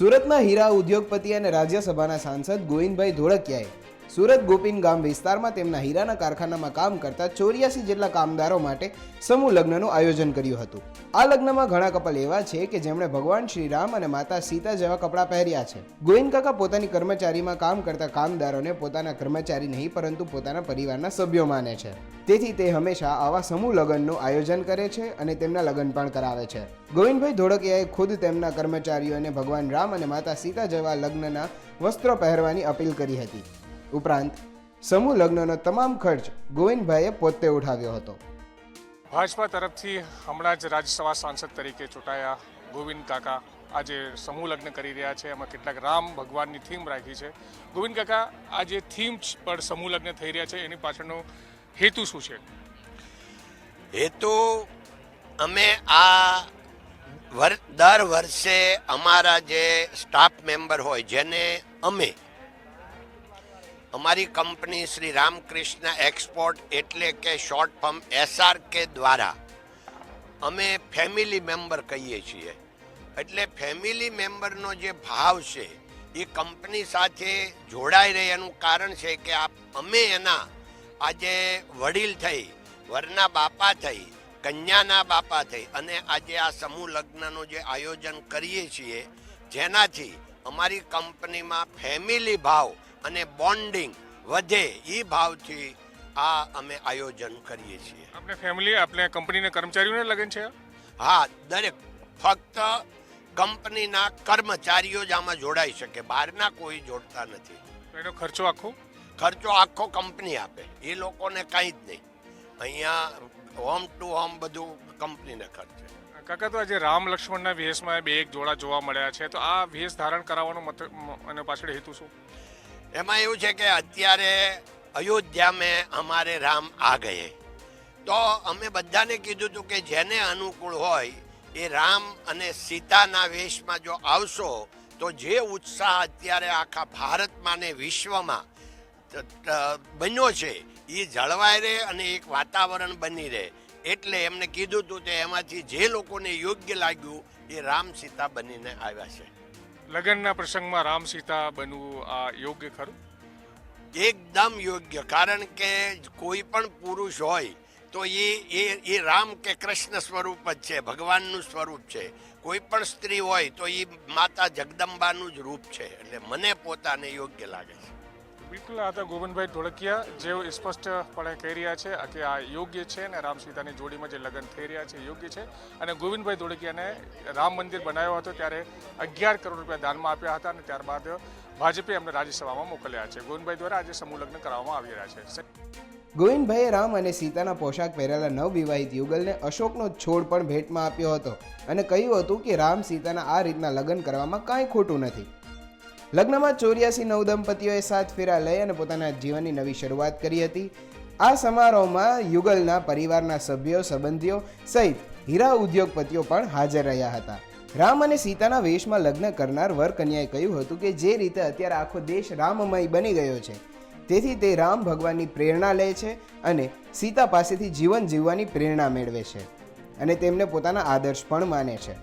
સુરતના હીરા ઉદ્યોગપતિ અને રાજ્યસભાના સાંસદ ગોવિંદભાઈ ધોળકિયાએ સુરત ગોપીન ગામ વિસ્તારમાં તેમના હીરાના કારખાનામાં કામ કરતા ચોર્યાસી જેટલા કામદારો માટે સમૂહ લગ્નનું આયોજન કર્યું હતું. આ લગ્નમાં ઘણા કપલ એવા છે કે જેમણે ભગવાન શ્રીરામ અને માતા સીતા જેવા કપડાં પહેર્યા છે. ગોવિંદ કાકા પોતાની કર્મચારીમાં કામ કરતા કામદારોને પોતાના કર્મચારી નહીં, પરંતુ પોતાના પરિવારના સભ્યો માને છે. તેથી તે હંમેશા આવા સમૂહ લગ્નનું આયોજન કરે છે અને તેમના લગ્ન પણ કરાવે છે. ગોવિંદભાઈ ધોળકિયાએ ખુદ તેમના કર્મચારીઓને ભગવાન રામ અને માતા સીતા જેવા લગ્નના વસ્ત્રો પહેરવાની અપીલ કરી હતી. ઉપરાંત સમૂહ લગ્નનો તમામ ખર્ચ ગોવિંદભાઈએ પોતે ઉઠાવ્યો હતો. ભાજપા તરફથી હમણાં જ રાજ્યસભા સાંસદ તરીકે ચૂંટાયા ગોવિંદ કાકા. આજે સમૂહ લગ્ન કરી રહ્યા છે. એમાં કેટલાક રામ ભગવાનની થીમ રાખી છે. ગોવિંદ કાકા આ જે થીમ પર સમૂહ લગ્ન થઈ રહ્યા છે એની પાછળનો હેતુ શું છે? હેતુ અમે આ વર દર વર્ષે અમારા જે સ્ટાફ મેમ્બર હોય જેને અમે અમારી કંપની શ્રી રામકૃષ્ણ એક્સપોર્ટ એટલે કે શોર્ટ ફોર્મ એસઆરકે દ્વારા અમે ફેમિલી મેમ્બર કહીએ છીએ. એટલે ફેમિલી મેમ્બરનો જે ભાવ છે, એ કંપની સાથે જોડાઈ રહે એનું કારણ છે કે આપ, અમે એના આજે વડીલ થઈ, વરના બાપા થઈ, કન્યાના બાપા થઈ અને આજે આ સમૂહ લગ્નનું જે આયોજન કરીએ છીએ, જેનાથી અમારી કંપનીમાં ફેમિલી ભાવ અને બોન્ડિંગ વધે એ ભાવથી આ અમે આયોજન કરીએ છીએ. આપણે ફેમિલી આપણે કંપનીના કર્મચારીઓને લગ્ન છે? હા દરેક ફક્ત કંપનીના કર્મચારીઓ જ આમાં જોડાઈ શકે બહારના કોઈ જોડતા નથી. એનો ખર્ચો આખો? ખર્ચો આખો કંપની આપે એ લોકોને કાંઈ જ નહીં. અહીંયા હોમ ટુ હોમ બધું કંપનીને ખર્ચે. કાકા તો આજે રામ લક્ષ્મણના વેશમાં બે એક જોડા જોવા મળ્યા છે તો આ વેશ ધારણ કરાવવાનો મત અને પાછળ હેતુ શું? એમાં એવું છે કે અત્યારે અયોધ્યા મેં અમારે રામ આ ગયે. તો અમે બધાને કીધું હતું કે જેને અનુકૂળ હોય એ રામ અને સીતાના વેશમાં જો આવશો, તો જે ઉત્સાહ અત્યારે આખા ભારતમાં ને વિશ્વમાં બન્યો છે એ જળવાઈ રહે અને એક વાતાવરણ બની રહે. એટલે એમને કીધું હતું તે એમાંથી જે લોકોને યોગ્ય લાગ્યું, એ રામ સીતા બનીને આવ્યા છે. લગ્નના પ્રસંગમાં રામ સીતા બનવું આ યોગ્ય ખરું? એકદમ યોગ્ય. કારણ કે કોઈ પણ પુરુષ હોય તો એ એ એ રામ કે કૃષ્ણ સ્વરૂપ જ છે, ભગવાનનું સ્વરૂપ છે. કોઈ પણ સ્ત્રી હોય તો એ માતા જગદંબાનું જ રૂપ છે. એટલે મને પોતાને યોગ્ય લાગે છે. બિલકુલ આ હતા ગોવિંદભાઈ ઢોળકિયા જેઓ સ્પષ્ટપણે કહી રહ્યા છે કે આ યોગ્ય છે અને રામ સીતાની જોડીમાં જે લગ્ન થઈ રહ્યા છે યોગ્ય છે. અને ગોવિંદભાઈ ધોળકિયાને રામ મંદિર બનાવ્યો હતો ત્યારે અગિયાર કરોડ રૂપિયા દાનમાં આપ્યા હતા અને ત્યારબાદ ભાજપે એમને રાજ્યસભામાં મોકલ્યા છે. ગોવિંદભાઈ દ્વારા આજે સમૂહ લગ્ન કરવામાં આવી રહ્યા છે. ગોવિંદભાઈએ રામ અને સીતાના પોશાક પહેરેલા નવવિવાહિત યુગલને અશોકનો છોડ પણ ભેટમાં આપ્યો હતો અને કહ્યું હતું કે રામ સીતાના આ રીતના લગ્ન કરવામાં કાંઈ ખોટું નથી. લગ્નમાં ચોર્યાસી નવ દંપતીઓએ સાત ફેરા લઈ અને પોતાના જીવનની નવી શરૂઆત કરી હતી. આ સમારોહમાં યુગલના પરિવારના સભ્યો, સંબંધીઓ સહિત હીરા ઉદ્યોગપતિઓ પણ હાજર રહ્યા હતા. રામ અને સીતાના વેશમાં લગ્ન કરનાર વરકન્યાએ કહ્યું હતું કે જે રીતે અત્યારે આખો દેશ રામમય બની ગયો છે, તેથી તે રામ ભગવાનની પ્રેરણા લે છે અને સીતા પાસેથી જીવન જીવવાની પ્રેરણા મેળવે છે અને તેમને પોતાના આદર્શ પણ માને છે.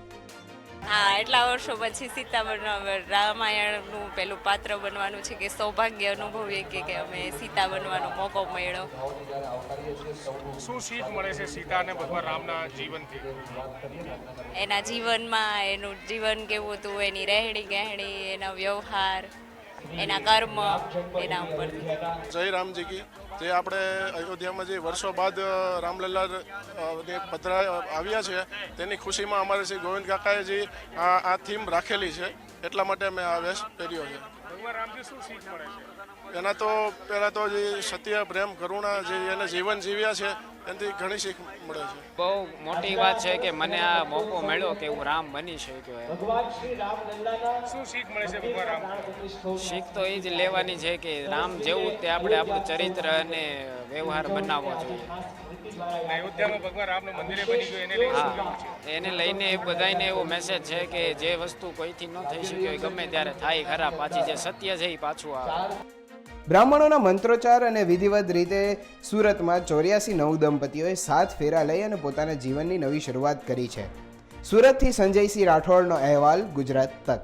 હા એટલા વર્ષો પછી સીતા બનવા રામાયણનું પેલું પાત્ર બનવાનું છે કે સૌભાગ્ય અનુભવીએ કે કે અમે સીતા બનવાનો મોકો મળ્યો. શું શીખ મળે છે સીતાને ભગવાન રામના જીવનથી? એના જીવનમાં એનું જીવન કેવું હતું એની રહેણી ગહેણી એનો વ્યવહાર. એના કર્મ એના ઉપર જય રામજી કી જે આપણે અયોધ્યામાં જે વર્ષો બાદ રામલલ્લા જે પધરા આવ્યા છે તેની ખુશીમાં અમારે શ્રી ગોવિંદ કાકાએ જે આ આ થીમ રાખેલી છે. એટલા માટે મેં આ વેશ પહેર્યો છે. ભગવાન રામજી શું શીખ મળે છે? એના તો પહેલાં તો જે સત્ય પ્રેમ કરુણા જે એને જીવન જીવ્યા છે એનાથી ઘણી શીખ મળે છે. બહુ મોટી વાત છે કે મને આ મોકો મળ્યો કે હું રામ બની શક્યો એમ. શું શીખ મળે છે ભગવાન રામ? શીખ તો એ જ લેવાની છે કે રામ જેવું તે આપણે આપણું ચરિત્ર અને વ્યવહાર બનાવવો જોઈએ. અયોધ્યામાં ભગવાન રામનું મંદિરે બની ગયું એને લઈને હા એને લઈને એ બધાને એવો મેસેજ છે કે જે વસ્તુ કોઈથી ન થઈ શક્યો ગમે ત્યારે થાય ખરા પાછી જે સત્ય છે એ પાછું આવે. બ્રાહ્મણોના મંત્રોચ્ચાર અને વિધિવત રીતે સુરતમાં ચોર્યાસી નવ દંપતીઓએ સાત ફેરા લઈ અને પોતાના જીવનની નવી શરૂઆત કરી છે. સુરતથી સંજયસિંહ રાઠોડનો અહેવાલ, ગુજરાત તક.